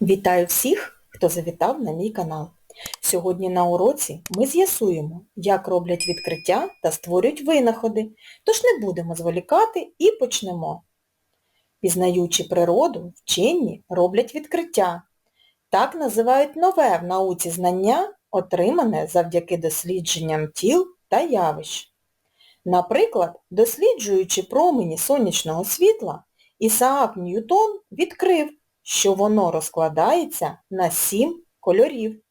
Вітаю всіх, хто завітав на мій канал. Сьогодні на уроці ми з'ясуємо, як роблять відкриття та створюють винаходи, тож не будемо зволікати і почнемо. Пізнаючи природу, вчені роблять відкриття. Так називають нове в науці знання, отримане завдяки дослідженням тіл та явищ. Наприклад, досліджуючи промені сонячного світла, Ісаак Ньютон відкрив, що воно розкладається на сім кольорів.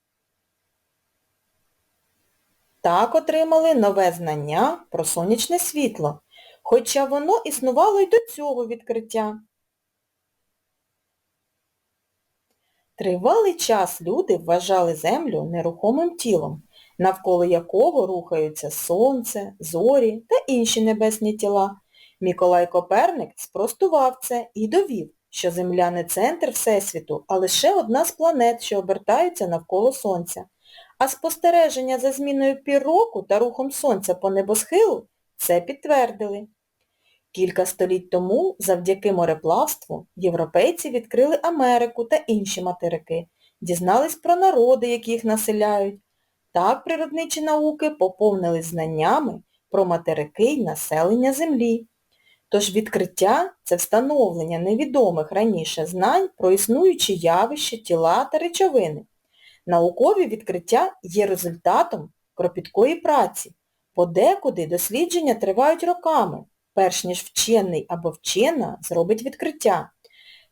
Так отримали нове знання про сонячне світло, хоча воно існувало й до цього відкриття. Тривалий час люди вважали Землю нерухомим тілом, навколо якого рухаються Сонце, зорі та інші небесні тіла. Миколай Коперник спростував це і довів, що Земля не центр Всесвіту, а лише одна з планет, що обертаються навколо Сонця. А спостереження за зміною пір року та рухом Сонця по небосхилу це підтвердили. Кілька століть тому, завдяки мореплавству, європейці відкрили Америку та інші материки, дізнались про народи, які їх населяють. Так природничі науки поповнились знаннями про материки й населення Землі. Тож відкриття – це встановлення невідомих раніше знань про існуючі явища, тіла та речовини. Наукові відкриття є результатом кропіткої праці. Подекуди дослідження тривають роками, перш ніж вчений або вчена зробить відкриття.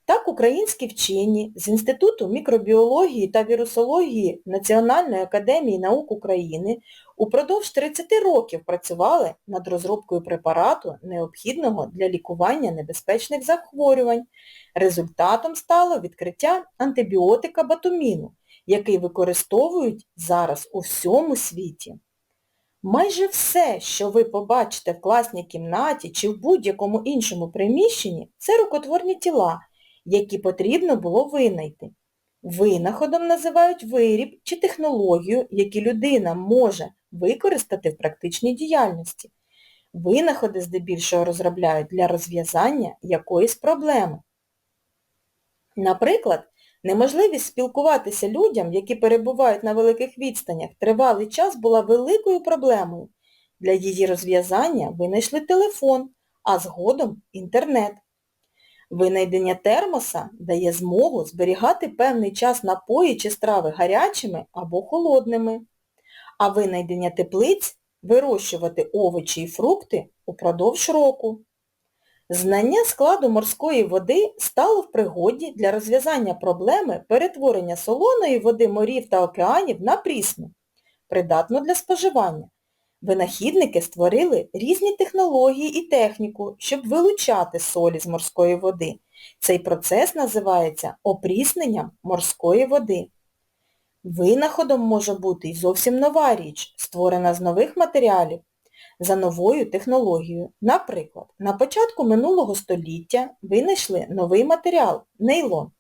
Так українські вчені з Інституту мікробіології та вірусології Національної академії наук України упродовж 30 років працювали над розробкою препарату, необхідного для лікування небезпечних захворювань. Результатом стало відкриття антибіотика батуміну, який використовують зараз у всьому світі. Майже все, що ви побачите в класній кімнаті чи в будь-якому іншому приміщенні, це рукотворні тіла, які потрібно було винайти. Винаходом називають виріб чи технологію, які людина може використати в практичній діяльності. Винаходи здебільшого розробляють для розв'язання якоїсь проблеми. Наприклад, неможливість спілкуватися людям, які перебувають на великих відстанях, тривалий час була великою проблемою. Для її розв'язання винайшли телефон, а згодом інтернет. Винайдення термоса дає змогу зберігати певний час напої чи страви гарячими або холодними, а винайдення теплиць вирощувати овочі і фрукти упродовж року. Знання складу морської води стало в пригоді для розв'язання проблеми перетворення солоної води морів та океанів на прісну, придатну для споживання. Винахідники створили різні технології і техніку, щоб вилучати солі з морської води. Цей процес називається опрісненням морської води. Винаходом може бути й зовсім нова річ, створена з нових матеріалів, за новою технологією. Наприклад, на початку минулого століття винайшли новий матеріал – нейлон,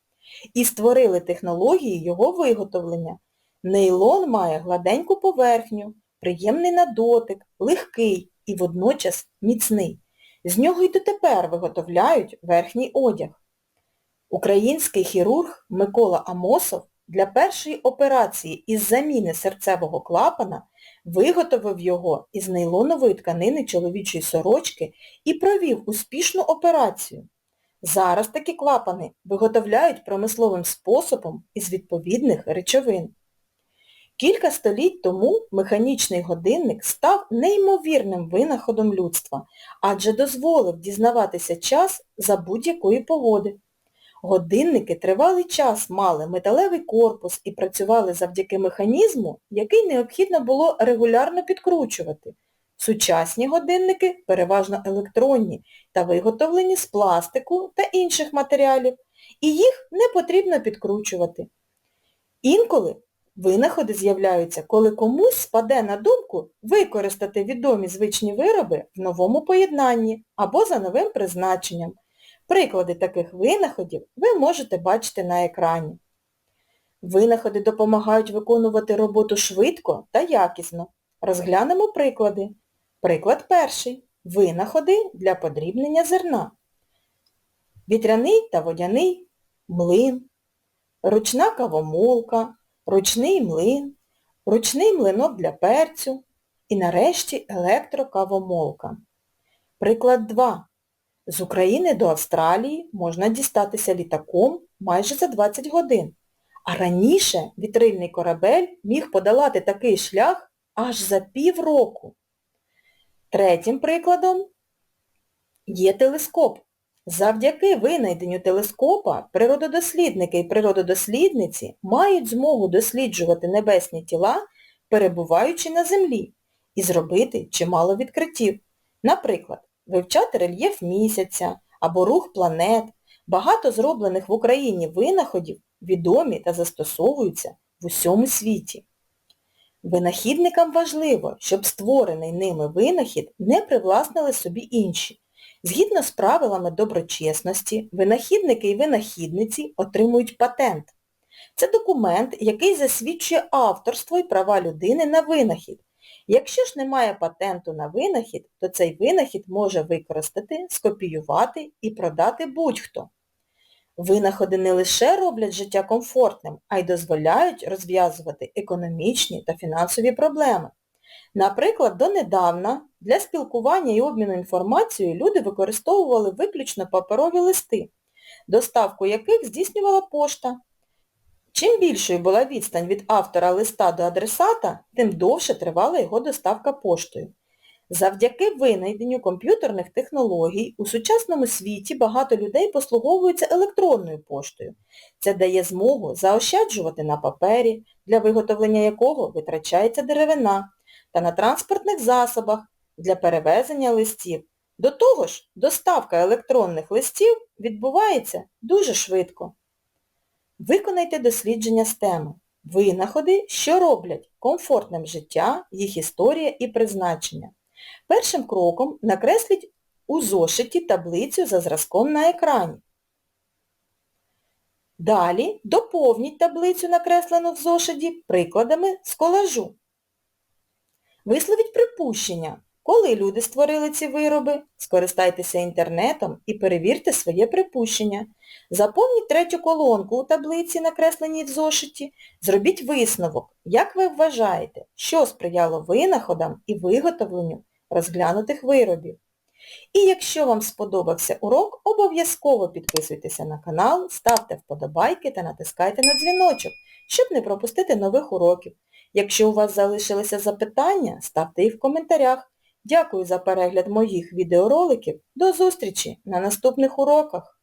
і створили технології його виготовлення. Нейлон має гладеньку поверхню, приємний на дотик, легкий і водночас міцний. З нього й дотепер виготовляють верхній одяг. Український хірург Микола Амосов для першої операції із заміни серцевого клапана виготовив його із нейлонової тканини чоловічої сорочки і провів успішну операцію. Зараз такі клапани виготовляють промисловим способом із відповідних речовин. Кілька століть тому механічний годинник став неймовірним винаходом людства, адже дозволив дізнаватися час за будь-якої погоди. Годинники тривалий час мали металевий корпус і працювали завдяки механізму, який необхідно було регулярно підкручувати. Сучасні годинники переважно електронні та виготовлені з пластику та інших матеріалів, і їх не потрібно підкручувати. Інколи винаходи з'являються, коли комусь спаде на думку використати відомі звичні вироби в новому поєднанні або за новим призначенням. Приклади таких винаходів ви можете бачити на екрані. Винаходи допомагають виконувати роботу швидко та якісно. Розглянемо приклади. Приклад перший. Винаходи для подрібнення зерна. Вітряний та водяний млин, ручна кавомолка, ручний млин, ручний млинок для перцю і нарешті електрокавомолка. Приклад 2. З України до Австралії можна дістатися літаком майже за 20 годин, а раніше вітрильний корабель міг подолати такий шлях аж за півроку. Третім прикладом є телескоп. Завдяки винайденню телескопа природодослідники і природодослідниці мають змогу досліджувати небесні тіла, перебуваючи на Землі, і зробити чимало відкриттів. Наприклад, вивчати рельєф місяця або рух планет. Багато зроблених в Україні винаходів відомі та застосовуються в усьому світі. Винахідникам важливо, щоб створений ними винахід не привласнили собі інші. Згідно з правилами доброчесності, винахідники і винахідниці отримують патент. Це документ, який засвідчує авторство і права людини на винахід. Якщо ж немає патенту на винахід, то цей винахід може використати, скопіювати і продати будь-хто. Винаходи не лише роблять життя комфортним, а й дозволяють розв'язувати економічні та фінансові проблеми. Наприклад, донедавна для спілкування і обміну інформацією люди використовували виключно паперові листи, доставку яких здійснювала пошта. Чим більшою була відстань від автора листа до адресата, тим довше тривала його доставка поштою. Завдяки винайденню комп'ютерних технологій у сучасному світі багато людей послуговуються електронною поштою. Це дає змогу заощаджувати на папері, для виготовлення якого витрачається деревина, та на транспортних засобах для перевезення листів. До того ж, доставка електронних листів відбувається дуже швидко. Виконайте дослідження з теми. Винаходи, що роблять комфортним життя, їх історія і призначення. Першим кроком накресліть у зошиті таблицю за зразком на екрані. Далі доповніть таблицю, накреслену в зошиті, прикладами з колажу. Висловіть припущення, коли люди створили ці вироби, скористайтеся інтернетом і перевірте своє припущення. Заповніть третю колонку у таблиці, накресленій в зошиті. Зробіть висновок, як ви вважаєте, що сприяло винаходам і виготовленню розглянутих виробів. І якщо вам сподобався урок, обов'язково підписуйтеся на канал, ставте вподобайки та натискайте на дзвіночок, щоб не пропустити нових уроків. Якщо у вас залишилися запитання, ставте їх в коментарях. Дякую за перегляд моїх відеороликів. До зустрічі на наступних уроках!